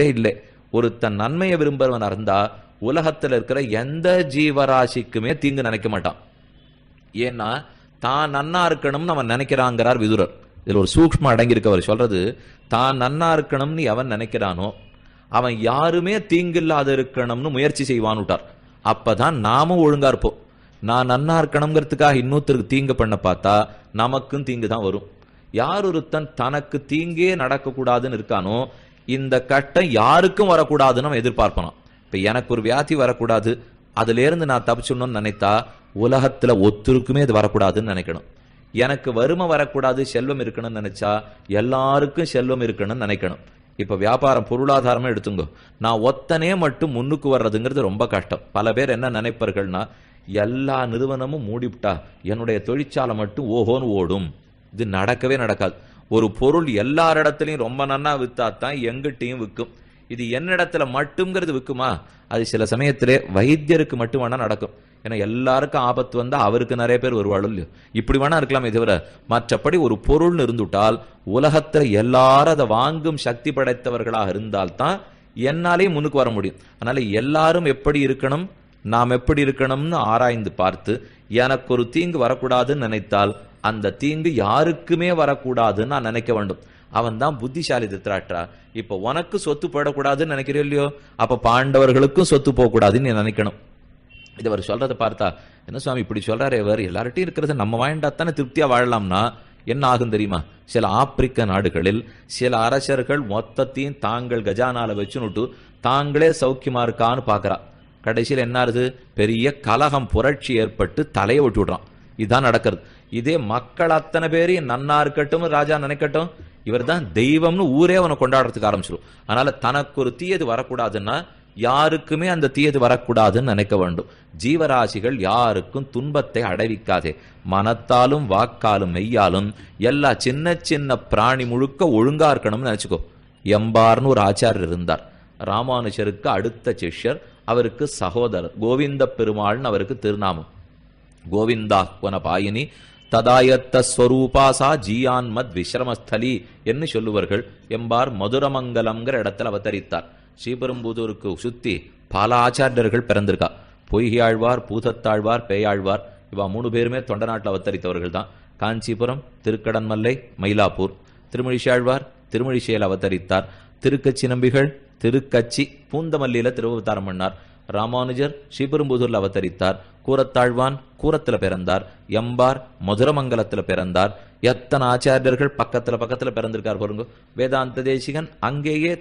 இல்லை. ஒருத்தன் நன்மையை விரும்புறவன் இருந்தா உலகத்துல இருக்கிற எந்த ஜீவராசிக்குமே தீங்கு நினைக்க மாட்டான். ஏன்னா தான் நன்னா இருக்கணும்னு அவன் நினைக்கிறாங்கிறார் விதுரர். இதில் ஒரு சூக்மம் அடங்கியிருக்க அவர் சொல்றது தான் நன்னா இருக்கணும்னு எவன் நினைக்கிறானோ அவன் யாருமே தீங்கில்லாத இருக்கணும்னு முயற்சி செய்வான்னுட்டார் அப்பதான் நாமும் ஒழுங்கா இருப்போம். நான் நன்னா இருக்கணுங்கிறதுக்காக இன்னொருத்தருக்கு தீங்கு பண்ண பார்த்தா நமக்கும் தீங்கு தான் வரும். யார் ஒருத்தன் தனக்கு தீங்கே நடக்கக்கூடாதுன்னு இருக்கானோ இந்த கட்டம் யாருக்கும் வரக்கூடாதுன்னு நம்ம எதிர்பார்ப்பானான் இப்ப எனக்கு ஒரு வியாதி வரக்கூடாது அதுல இருந்து நான் தப்பிச்சிடணும்னு நினைத்தா உலகத்துல ஒத்துருக்குமே இது வரக்கூடாதுன்னு நினைக்கணும். எனக்கு வறுமை வரக்கூடாது செல்வம் இருக்கணும்னு நினைச்சா எல்லாருக்கும் செல்வம் இருக்கணும்னு நினைக்கணும். இப்ப வியாபாரம் பொருளாதாரமே எடுத்துங்க. நான் ஒத்தனே மட்டும் முன்னுக்கு வர்றதுங்கிறது ரொம்ப கஷ்டம். பல பேர் என்ன நினைப்பார்கள்னா எல்லா நிறுவனமும் மூடிவிட்டா என்னுடைய தொழிற்சாலை மட்டும் ஓஹோன்னு ஓடும். இது நடக்கவே நடக்காது. ஒரு பொருள் எல்லாரிடத்துலயும் ரொம்ப நன்னா வித்தா தான் எங்கிட்டையும் விற்கும் இது என்னிடத்துல மட்டும்ங்கிறது விற்குமா அது சில சமயத்திலே வைத்தியருக்கு மட்டும் வேணா நடக்கும். ஏன்னா எல்லாருக்கும் ஆபத்து வந்தால் அவருக்கு நிறைய பேர் வருவாள் இல்லையோ? இப்படி வேணா இருக்கலாமே தவிர மற்றபடி ஒரு பொருள்னு இருந்துட்டால் உலகத்தில் எல்லாரும் அதை வாங்கும் சக்தி படைத்தவர்களாக இருந்தால்தான் என்னாலே முன்னுக்கு வர முடியும். அதனால எல்லாரும் எப்படி இருக்கணும்? நாம் எப்படி இருக்கணும்னு ஆராய்ந்து பார்த்து எனக்கு ஒரு தீங்கு வரக்கூடாதுன்னு நினைத்தால் அந்த தீங்கு யாருக்குமே வரக்கூடாதுன்னு நான் நினைக்க வேண்டும். அவன் தான் புத்திசாலி திருத்தராட்டா இப்போ உனக்கு சொத்து போயிடக்கூடாதுன்னு நினைக்கிறோம் இல்லையோ? அப்போ பாண்டவர்களுக்கும் சொத்து போகக்கூடாதுன்னு நீ நினைக்கணும். இது அவர் சொல்றதை பார்த்தா என்ன சுவாமி இப்படி சொல்றாரு இவர்? எல்லார்ட்டையும் இருக்கிறத நம்ம வாழ்ந்தா தானே திருப்தியா வாழலாம்னா என்ன ஆகும் தெரியுமா? சில ஆப்பிரிக்க நாடுகளில் சில அரசர்கள் மொத்தத்தையும் தாங்கள் கஜானால வச்சுனுட்டு தாங்களே சௌக்கியமா இருக்கான்னு பாக்குறா கடைசியில் என்ன ஆகுது பெரிய கலகம் புரட்சி ஏற்பட்டு தலையை விட்டு விடுறான். இதுதான் நடக்கிறது. இதே மக்கள் அத்தனை பேரையும் நன்னா இருக்கட்டும் ராஜா நினைக்கட்டும் இவர் தான் தெய்வம்னு ஊரே அவனை கொண்டாடுறதுக்கு ஆரம்பிச்சிடும் அதனால தனக்கு ஒரு தீயது வரக்கூடாதுன்னா யாருக்குமே அந்த தீயது வரக்கூடாதுன்னு நினைக்க வேண்டும். ஜீவராசிகள் யாருக்கும் துன்பத்தை அடைவிக்காதே. மனத்தாலும் வாக்காலும் மெய்யாலும் எல்லா சின்ன சின்ன பிராணி முழுக்க ஒழுங்கா இருக்கணும்னு நினைச்சுக்கோ. எம்பார்னு ஒரு ஆச்சாரியர் இருந்தார். ராமானுஜருக்கு அடுத்த சிஷ்யர் அவருக்கு சகோதரர் கோவிந்த பெருமாள்னு அவருக்கு திருநாமம். கோவிந்தாஹ்வன பாயினி ததாயத்த ஸ்வரூபாசா ஜீயான்மத் விஸ்ரமஸ்தலி என்று சொல்லுவார்கள். எம்பார் மதுரமங்கலம்ங்கிற இடத்துல அவதரித்தார். ஸ்ரீபெரும்புதூருக்கு சுத்தி பல ஆச்சாரியர்கள் பிறந்திருக்கா. பொய்யாழ்வார் பூதத்தாழ்வார் பேயாழ்வார் இவா மூணு பேருமே தொண்ட நாட்டில் அவதரித்தவர்கள் தான். காஞ்சிபுரம் திருக்கடன்மல்லை மயிலாப்பூர். திருமழிசாழ்வார் திருமழிசையில் அவதரித்தார். திருக்கச்சி நம்பிகள் திருக்கச்சி பூந்தமல்லியில திருவவதாரம் பண்ணார். ராமானுஜர் ஸ்ரீபெரும்புதூர்ல அவதரித்தார். கூரத்தாழ்வான் கூரத்துல பிறந்தார். எம்பார் மதுரமங்கலத்துல பிறந்தார். எத்தனை ஆச்சாரியர்கள் பக்கத்துல பக்கத்துல பிறந்திருக்கார் பாருங்க. வேதாந்த தேசிகன் அங்கேயே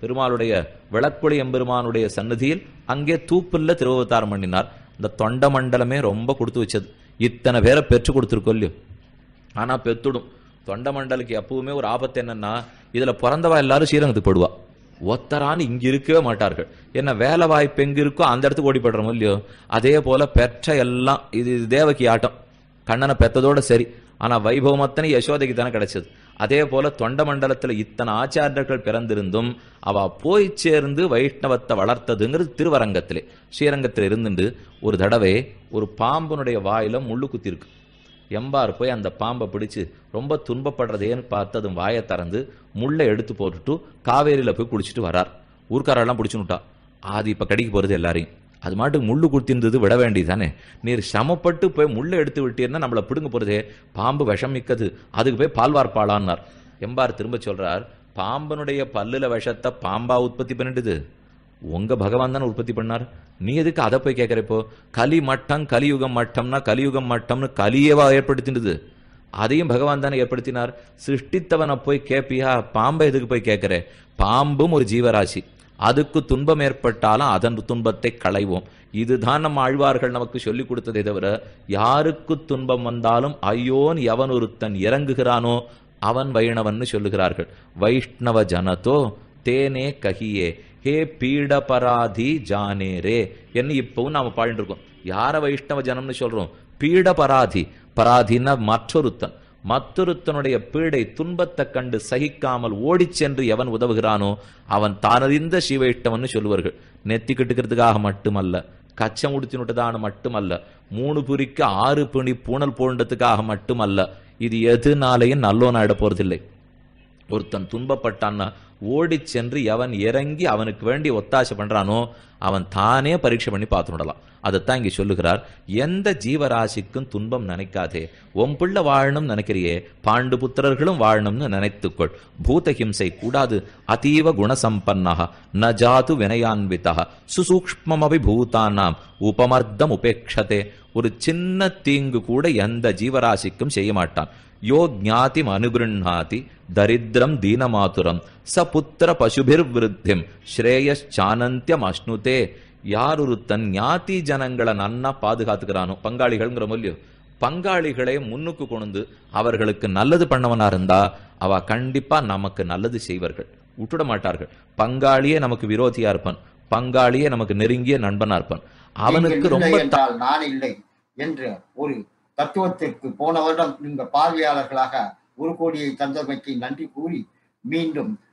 பெருமாளுடைய விளக்குழி எம்பெருமானுடைய சன்னதியில் அங்கே தூப்புல்ல திருவவதாரம் பண்ணினார். இந்த தொண்ட மண்டலமே ரொம்ப கொடுத்து வச்சது. இத்தனை பேரை பெற்று கொடுத்துருக்கோம் இல்லையோ. ஆனா பெத்துடும். தொண்ட மண்டலுக்கு எப்பவுமே ஒரு ஆபத்து என்னன்னா இதுல பிறந்தவா எல்லாரும் ஸ்ரீரங்கத்துக்கு போடுவா ஒத்தரான்னு இங்க இருக்கவே மாட்டார்கள். என்ன வேலை வாய்ப்பு எங்க இருக்கோ அந்த இடத்துக்கு ஓடி போடுறோமோ இல்லையோ? அதே போல பெற்ற எல்லாம் இது இது தேவகி ஆட்டம். கண்ணனை பெத்ததோட சரி. ஆனா வைபவம் அத்தனை யசோதைக்கு தானே கிடைச்சது. அதே போல தொண்ட மண்டலத்துல இத்தனை ஆச்சாரியர்கள் பிறந்திருந்தும் அவ போய் சேர்ந்து வைஷ்ணவத்தை வளர்த்ததுங்கிறது திருவரங்கத்திலே. ஸ்ரீரங்கத்தில் இருந்துட்டு ஒரு தடவை ஒரு பாம்பனுடைய வாயில முள்ளு குத்திருக்கு எம்பார் போய் அந்த பாம்பை பிடிச்சு ரொம்ப துன்பப்படுறதேன்னு பார்த்ததும் வாயை திறந்து முள்ளை எடுத்து போட்டுட்டு காவேரியில் போய் குடிச்சிட்டு வரார். ஊர்க்காரெல்லாம் பிடிச்சுனுட்டா அது இப்போ கடிக்க போகிறது எல்லாரையும். அது மாட்டுக்கு முள்ளு குத்திருந்தது விட வேண்டியதானே நீர் சமப்பட்டு போய் முள்ளை எடுத்து விட்டீர்னா நம்மளை பிடுங்க போகிறதே பாம்பு விஷம் மிக்கது அதுக்கு போய் பால்வார்பாளான்னார். எம்பார் திரும்ப சொல்கிறார் பாம்பனுடைய பல்லுல விஷத்தை பாம்பா உற்பத்தி பண்ணிடுது உங்க பகவான் தானே உற்பத்தி பண்ணார்? நீ எதுக்கு அதை போய் கேட்கிற இப்போ? கலி மட்டம் கலியுகம் மட்டம்னா கலியுகம் மட்டம்னு கலியவா ஏற்படுத்தினது. அதையும் பகவான் தானே ஏற்படுத்தினார். சிருஷ்டித்தவனை போய் கேப்பியா? பாம்பை எதுக்கு போய் கேட்கிற? பாம்பும் ஒரு ஜீவராசி. அதுக்கு துன்பம் ஏற்பட்டாலும் அதன் துன்பத்தை களைவோம். இதுதான் நம்ம ஆழ்வார்கள் நமக்கு சொல்லிக் கொடுத்ததே தவிர யாருக்கு துன்பம் வந்தாலும் ஐயோன் எவன் ஒருத்தன் இறங்குகிறானோ அவன் வைணவன் சொல்லுகிறார்கள். வைஷ்ணவ ஜனதோ தேனே ககியே. ஹே பீடபராதி ஜானேரே என்ன இப்பவும் நாம பாடிட்டு இருக்கோம் யார வைஷ்ணவ ஜனம்னு சொல்றோம்? பீடபராதி. பராதின்னா மற்றொருத்தன். மற்றொருத்தனுடைய பீடை துன்பத்தை கண்டு சகிக்காமல் ஓடிச் சென்று எவன் உதவுகிறானோ அவன் தானறிந்த சிவைஷ்டவன் சொல்லுவார்கள். நெத்தி கிட்டுக்கிறதுக்காக மட்டுமல்ல கச்சம் உடுத்தினுட்டதான மட்டுமல்ல மூணு புரிக்கு ஆறு பிணி பூணல் போன்றதுக்காக மட்டுமல்ல இது எதுனாலையும் நல்லோன் ஆயிட போறதில்லை. ஒருத்தன் துன்பப்பட்டான்னா ஓடிச் சென்று எவன் இறங்கி அவனுக்கு வேண்டி ஒத்தாசை பண்றானோ அவன் தானே பரீட்சை பண்ணி பார்த்துடலாம் அதைத்தான் இங்கே சொல்லுகிறார். எந்த ஜீவராசிக்கும் துன்பம் நினைக்காதே. உன் பிள்ளை வாழணும் நினைக்கிறியே. பாண்டு புத்திரர்களும் வாழணும்னு நினைத்துக்கொள். பூதஹிம்சை கூடாது. அதீவ குணசம்பன்னः ந ஜாது வினயான்விதः சுசூக்ஷ்மமபி பூதானாம். உபமர்த்தம் உபேட்சதே ஒரு சின்ன தீங்கு கூட எந்த ஜீவராசிக்கும் செய்ய மாட்டான். யோ ஞாதிம் அனுகிருண்ணாதி. தரித்திரம் தீனமாதுரம். ச புத்திர பசுபிர் விருத்திம் ஸ்ரேயச்சானந்தியம் அஷ்ணுதே யார் ஒருத்தன் ஞாதி ஜனங்களை நன்னா பாதுகாத்துக்கிறானோ பங்காளிகள்ங்கிற மொழியோ பங்காளிகளை முன்னுக்கு கொண்டு அவர்களுக்கு நல்லது பண்ணவனா இருந்தா அவ கண்டிப்பா நமக்கு நல்லது செய்வார்கள். விட்டுட மாட்டார்கள் பங்காளியே நமக்கு விரோதியா இருப்பான் பங்காளியே நமக்கு நெருங்கிய நண்பனா இருப்பான் அவனுக்கு ரொம்ப நான் இல்லை என்ற ஒரு தத்துவத்திற்கு போன வருடம் நீங்க பார்வையாளர்களாக ஒரு கோடியை தந்தமைக்கு நன்றி கூறி மீண்டும்